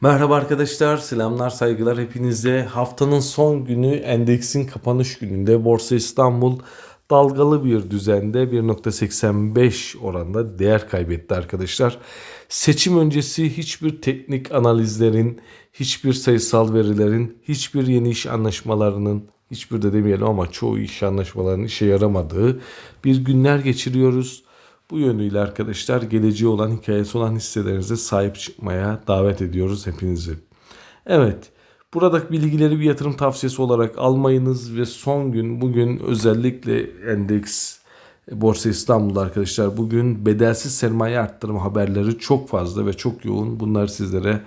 Merhaba arkadaşlar, selamlar, saygılar hepinize. Haftanın son günü endeksin kapanış gününde Borsa İstanbul dalgalı bir düzende 1.85 oranda değer kaybetti arkadaşlar. Seçim öncesi hiçbir teknik analizlerin, hiçbir sayısal verilerin, hiçbir yeni iş anlaşmalarının, hiçbir de demeyelim ama çoğu iş anlaşmalarının işe yaramadığı bir günler geçiriyoruz. Bu yönüyle arkadaşlar geleceği olan hikayesi olan hisselerinize sahip çıkmaya davet ediyoruz hepinizi. Evet buradaki bilgileri bir yatırım tavsiyesi olarak almayınız ve son gün bugün özellikle endeks Borsa İstanbul'da arkadaşlar bugün bedelsiz sermaye arttırma haberleri çok fazla ve çok yoğun. Bunları sizlere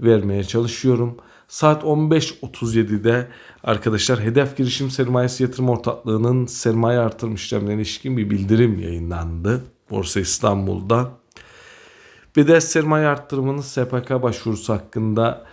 vermeye çalışıyorum. Saat 15.37'de arkadaşlar hedef girişim sermayesi yatırım ortaklığının sermaye artırım işlemlerine ilişkin bir bildirim yayınlandı. Borsa İstanbul'da. Bedel sermaye arttırımının SPK başvurusu hakkında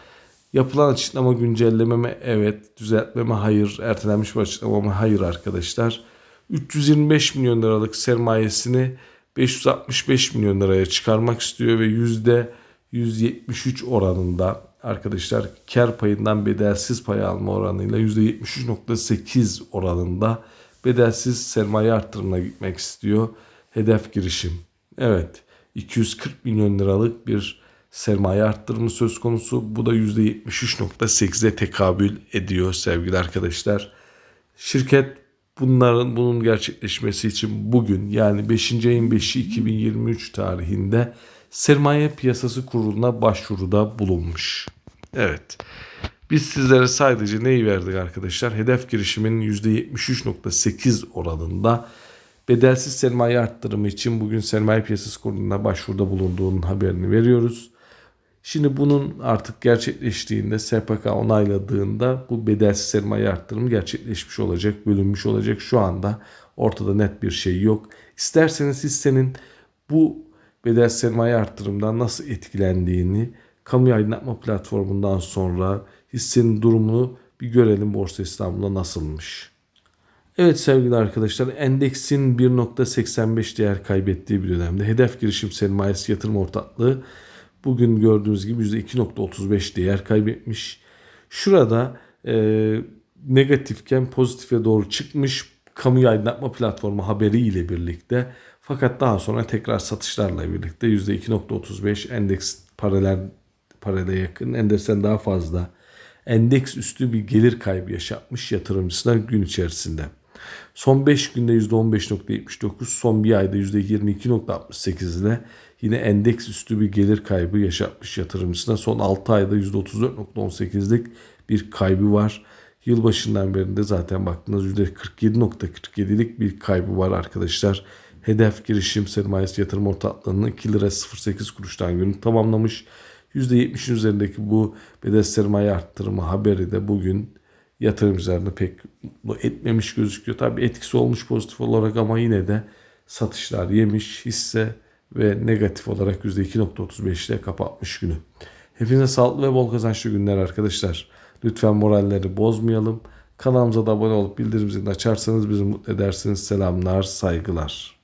yapılan açıklama güncelleme evet, düzeltmeme hayır, ertelenmiş bir açıklamama hayır arkadaşlar. 325 milyon liralık sermayesini 565 milyon liraya çıkarmak istiyor ve yüzde 173 oranında arkadaşlar kar payından bedelsiz pay alma oranıyla %73.8 oranında bedelsiz sermaye arttırımına gitmek istiyor. Hedef girişim. Evet 240 milyon liralık bir sermaye arttırımı söz konusu. Bu da %73.8'e tekabül ediyor sevgili arkadaşlar. Şirket bunların bunun gerçekleşmesi için bugün yani 5. ayın 5'i 2023 tarihinde sermaye piyasası kuruluna başvuruda bulunmuş. Evet. Biz sizlere sadece neyi verdik arkadaşlar? Hedef girişiminin %73.8 oranında bedelsiz sermaye arttırımı için bugün sermaye piyasası kuruluna başvuruda bulunduğunun haberini veriyoruz. Şimdi bunun artık gerçekleştiğinde SPK onayladığında bu bedelsiz sermaye arttırımı gerçekleşmiş olacak, bölünmüş olacak. Şu anda ortada net bir şey yok. İsterseniz hissenin bu bedel sermaye arttırımından nasıl etkilendiğini kamu aydınlatma platformundan sonra hissenin durumunu bir görelim Borsa İstanbul'da nasılmış. Evet sevgili arkadaşlar endeksin 1.85 değer kaybettiği bir dönemde hedef girişim sermayesi yatırım ortaklığı bugün gördüğünüz gibi %2.35 değer kaybetmiş. Şurada e, negatifken pozitife doğru çıkmış kamu aydınlatma platformu haberiyle birlikte fakat daha sonra tekrar satışlarla birlikte %2.35 endeks paralel paralel yakın endeksten daha fazla endeks üstü bir gelir kaybı yaşatmış yatırımcısına gün içerisinde. Son 5 günde %15.79, son bir ayda %22.68 ile yine endeks üstü bir gelir kaybı yaşatmış yatırımcısına. Son 6 ayda %34.18'lik bir kaybı var. Yılbaşından beri de zaten baktığınız %47.47'lik bir kaybı var arkadaşlar. Hedef girişim sermayesi yatırım ortaklığının 2 lira 08 kuruştan günü tamamlamış. %70'in üzerindeki bu bedel sermaye arttırımı haberi de bugün yatırımcılarını pek etmemiş gözüküyor. Tabii etkisi olmuş pozitif olarak ama yine de satışlar yemiş hisse ve negatif olarak %2.35 ile kapatmış günü. Hepinize sağlıklı ve bol kazançlı günler arkadaşlar. Lütfen moralleri bozmayalım. Kanalımıza da abone olup bildirim zilini açarsanız bizi mutlu edersiniz. Selamlar, saygılar.